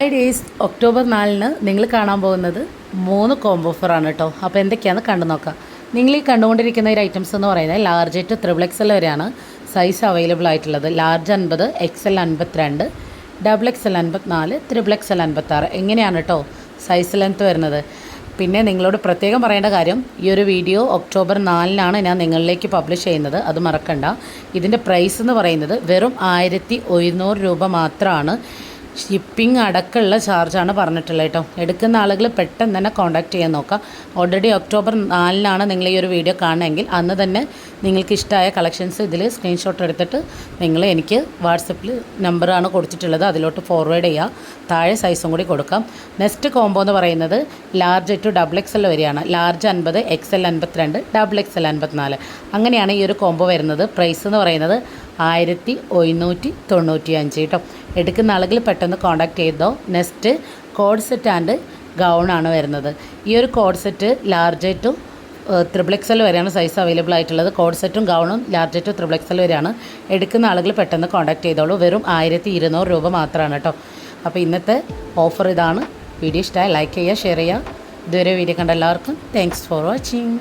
Five days October നാലിന് നിങ്ങൾ കാണാൻ പോകുന്നത് മൂന്ന് കോംബോ ഓഫറാണ് കേട്ടോ അപ്പോൾ എന്തൊക്കെയാണെന്ന് കണ്ടു നോക്കാം. നിങ്ങൾ ഈ കണ്ടുകൊണ്ടിരിക്കുന്ന ഒരു ഐറ്റംസ് എന്ന് പറയുന്നത് ലാർജ് ടു ത്രിബിൾ എക്സൽ വരെയാണ് സൈസ് അവൈലബിൾ ആയിട്ടുള്ളത്. ലാർജ് അൻപത് എൽ അൻപത്തിരണ്ട് ഡബിൾ എക്സ് എൽ അൻപത്തിനാല് ത്രിബിൾ എക്സൽ അൻപത്താറ് എങ്ങനെയാണ് കേട്ടോ സൈസ് ലെങ്ത്ത് വരുന്നത്? പിന്നെ നിങ്ങളോട് പ്രത്യേകം പറയേണ്ട കാര്യം ഈ ഒരു വീഡിയോ ഒക്ടോബർ നാലിനാണ് ഞാൻ നിങ്ങളിലേക്ക് പബ്ലിഷ് ചെയ്യുന്നത്. അത് മറക്കണ്ട. ഇതിന്റെ പ്രൈസ് എന്ന് പറയുന്നത് വെറും ആയിരത്തി രൂപ മാത്രമാണ്. ഷിപ്പിംഗ് അടക്കമുള്ള ചാർജാണ് പറഞ്ഞിട്ടുള്ളത് കേട്ടോ. എടുക്കുന്ന ആളുകൾ പെട്ടെന്ന് തന്നെ കോൺടാക്ട് ചെയ്യാൻ നോക്കാം. ഓൾറെഡി ഒക്ടോബർ നാലിനാണ് നിങ്ങൾ ഈ ഒരു വീഡിയോ കാണുമെങ്കിൽ അന്ന് തന്നെ നിങ്ങൾക്ക് ഇഷ്ടമായ കളക്ഷൻസ് ഇതിൽ സ്ക്രീൻഷോട്ട് എടുത്തിട്ട് നിങ്ങൾ എനിക്ക് വാട്സപ്പിൽ നമ്പറാണ് കൊടുത്തിട്ടുള്ളത്. അതിലോട്ട് ഫോർവേഡ് ചെയ്യുക താഴെ സൈസും കൂടി കൊടുക്കാം. നെക്സ്റ്റ് കോംബോ എന്ന് പറയുന്നത് large to double X L വരെയാണ്. ലാർജ് അൻപത് എക്സ് എൽ അൻപത്തിരണ്ട് ഡബിൾ എക്സ് എൽ അൻപത്തിനാല്. അങ്ങനെയാണ് ഈ ഒരു കോംബോ വരുന്നത്. പ്രൈസ് എന്ന് പറയുന്നത് ആയിരത്തി ഒരുന്നൂറ്റി തൊണ്ണൂറ്റി അഞ്ച് കേട്ടോ എടുക്കുന്ന ആളുകൾ പെട്ടെന്ന് കോൺടാക്ട് ചെയ്തോ. Next coord set and gown ആണ് വരുന്നത്. ഈ ഒരു coord set large to triple XL വരെയാണ് സൈസ് അവൈലബിൾ ആയിട്ടുള്ളത്. കോഡ് സെറ്റും ഗൗണും ലാർജ് ടു ത്രിബിൾ എക്സൽ വരെയാണ്. എടുക്കുന്ന ആളുകൾ പെട്ടെന്ന് കോൺടാക്ട് ചെയ്തോളൂ. വെറും ആയിരത്തി ഇരുന്നൂറ് രൂപ മാത്രമാണ് കേട്ടോ അപ്പോൾ ഇന്നത്തെ ഓഫർ ഇതാണ്. വീഡിയോ ഇഷ്ടമായി ലൈക്ക് ചെയ്യുക ഷെയർ ചെയ്യുക. ഇതുവരെ വീഡിയോ കണ്ട എല്ലാവർക്കും താങ്ക്സ് ഫോർ വാച്ചിങ്